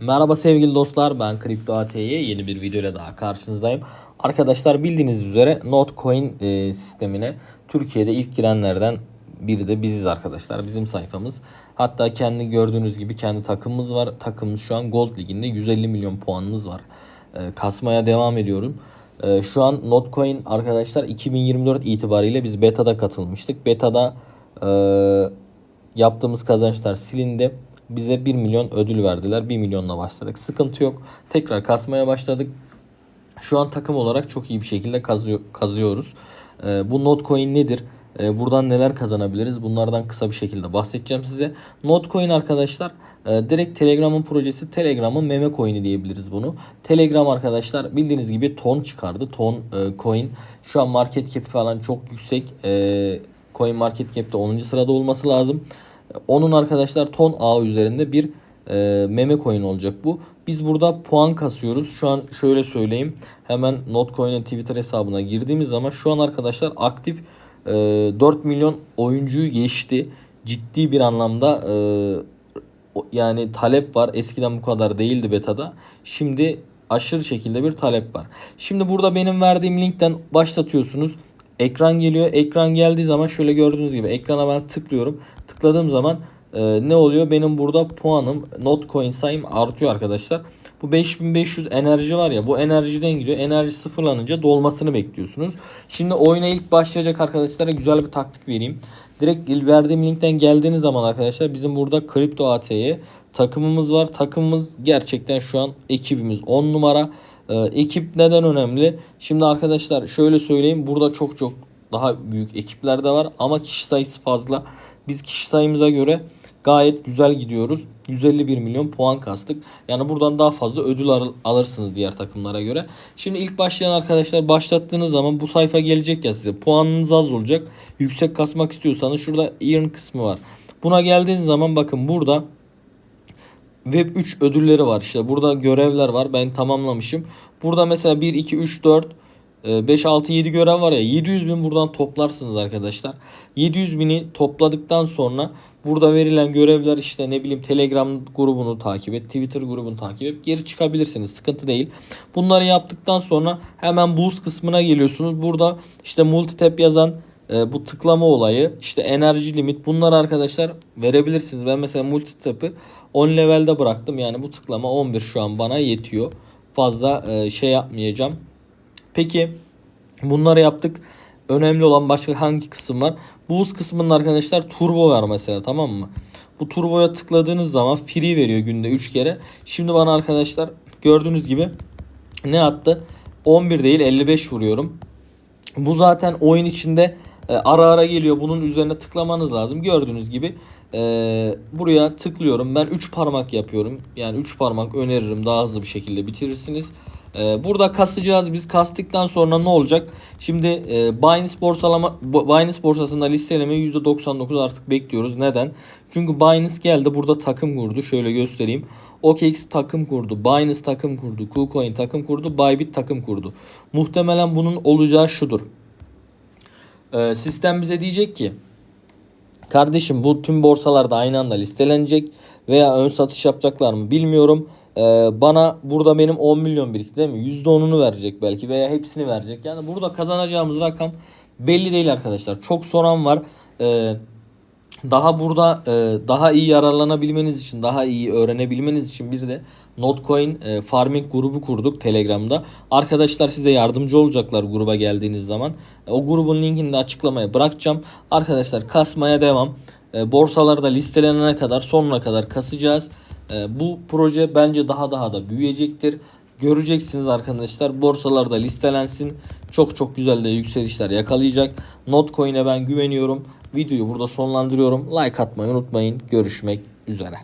Merhaba sevgili dostlar ben Kripto AT'ye yeni bir videoyla daha karşınızdayım. Arkadaşlar bildiğiniz üzere Notcoin e, sistemine Türkiye'de ilk girenlerden biri de biziz arkadaşlar. Bizim sayfamız. Hatta kendi gördüğünüz gibi kendi takımımız var. Takımımız şu an Gold Ligi'nde 150 milyon puanımız var. E, kasmaya devam ediyorum. E, şu an Notcoin arkadaşlar 2024 itibariyle biz beta'da katılmıştık. Beta'da e, yaptığımız kazançlar silindi. Bize 1 milyon ödül verdiler. 1 milyonla başladık. Sıkıntı yok. Tekrar kasmaya başladık. Şu an takım olarak çok iyi bir şekilde kazıyor, kazıyoruz. Ee, bu Notcoin nedir? Ee, buradan neler kazanabiliriz? Bunlardan kısa bir şekilde bahsedeceğim size. Notcoin arkadaşlar e, direkt Telegram'ın projesi Telegram'ın meme coin'i diyebiliriz bunu. Telegram arkadaşlar bildiğiniz gibi ton çıkardı. Ton e, coin. Şu an market cap'i falan çok yüksek. E, coin market cap'te 10. sırada olması lazım. Onun arkadaşlar ton ağı üzerinde bir e, meme coin olacak bu. Biz burada puan kasıyoruz. Şu an şöyle söyleyeyim. Hemen Notcoin'in Twitter hesabına girdiğimiz zaman şu an arkadaşlar aktif e, 4 milyon oyuncuyu geçti. Ciddi bir anlamda e, yani talep var. Eskiden bu kadar değildi beta'da. Şimdi aşırı şekilde bir talep var. Şimdi burada benim verdiğim linkten başlatıyorsunuz. Ekran geliyor. Ekran geldiği zaman şöyle gördüğünüz gibi ekrana ben tıklıyorum. Tıkladığım zaman e, ne oluyor? Benim burada puanım, Notcoin sayım artıyor arkadaşlar. Bu 5500 enerji var ya bu enerjiden gidiyor. Enerji sıfırlanınca dolmasını bekliyorsunuz. Şimdi oyuna ilk başlayacak arkadaşlara güzel bir taktik vereyim. Direkt verdiğim linkten geldiğiniz zaman arkadaşlar bizim burada Kripto AT'ye takımımız var. Takımımız gerçekten şu an ekibimiz 10 numara. Ee, ekip neden önemli? Şimdi arkadaşlar şöyle söyleyeyim. Burada çok çok daha büyük ekipler de var ama kişi sayısı fazla. Biz kişi sayımıza göre gayet güzel gidiyoruz. 151 milyon puan kastık. Yani buradan daha fazla ödül al- alırsınız diğer takımlara göre. Şimdi ilk başlayan arkadaşlar başlattığınız zaman bu sayfa gelecek ya size. Puanınız az olacak. Yüksek kasmak istiyorsanız şurada earn kısmı var. Buna geldiğiniz zaman bakın burada Web 3 ödülleri var işte. Burada görevler var. Ben tamamlamışım. Burada mesela 1, 2, 3, 4, 5, 6, 7 görev var ya. 700 bin buradan toplarsınız arkadaşlar. 700 bini topladıktan sonra burada verilen görevler işte ne bileyim Telegram grubunu takip et. Twitter grubunu takip et. Geri çıkabilirsiniz. Sıkıntı değil. Bunları yaptıktan sonra hemen boost kısmına geliyorsunuz. Burada işte multitap yazan e, bu tıklama olayı işte enerji limit bunlar arkadaşlar verebilirsiniz. Ben mesela multitap'ı 10 levelde bıraktım. Yani bu tıklama 11 şu an bana yetiyor. Fazla e, şey yapmayacağım. Peki bunları yaptık. Önemli olan başka hangi kısım var? Boost kısmında arkadaşlar turbo var mesela tamam mı? Bu turboya tıkladığınız zaman free veriyor günde 3 kere. Şimdi bana arkadaşlar gördüğünüz gibi ne attı? 11 değil 55 vuruyorum. Bu zaten oyun içinde e, ara ara geliyor. Bunun üzerine tıklamanız lazım. Gördüğünüz gibi e, buraya tıklıyorum. Ben 3 parmak yapıyorum. Yani 3 parmak öneririm. Daha hızlı bir şekilde bitirirsiniz. E, burada kasacağız. Biz kastıktan sonra ne olacak? Şimdi e, Binance borsalama Binance borsasında listelemeyi %99 artık bekliyoruz. Neden? Çünkü Binance geldi. Burada takım kurdu. Şöyle göstereyim. OKX takım kurdu. Binance takım kurdu. KuCoin takım kurdu. Bybit takım kurdu. Muhtemelen bunun olacağı şudur. Ee, sistem bize diyecek ki kardeşim bu tüm borsalarda aynı anda listelenecek veya ön satış yapacaklar mı bilmiyorum. Ee, bana burada benim 10 milyon birikti değil mi? %10'unu verecek belki veya hepsini verecek. Yani burada kazanacağımız rakam belli değil arkadaşlar. Çok soran var. Ee, daha burada e, daha iyi yararlanabilmeniz için, daha iyi öğrenebilmeniz için bir de Notcoin e, Farming grubu kurduk Telegram'da. Arkadaşlar size yardımcı olacaklar gruba geldiğiniz zaman. E, o grubun linkini de açıklamaya bırakacağım. Arkadaşlar kasmaya devam. E, borsalarda listelenene kadar sonuna kadar kasacağız. E, bu proje bence daha daha da büyüyecektir. Göreceksiniz arkadaşlar borsalarda listelensin. Çok çok güzel de yükselişler yakalayacak. Notcoin'e ben güveniyorum. Videoyu burada sonlandırıyorum. Like atmayı unutmayın. Görüşmek üzere.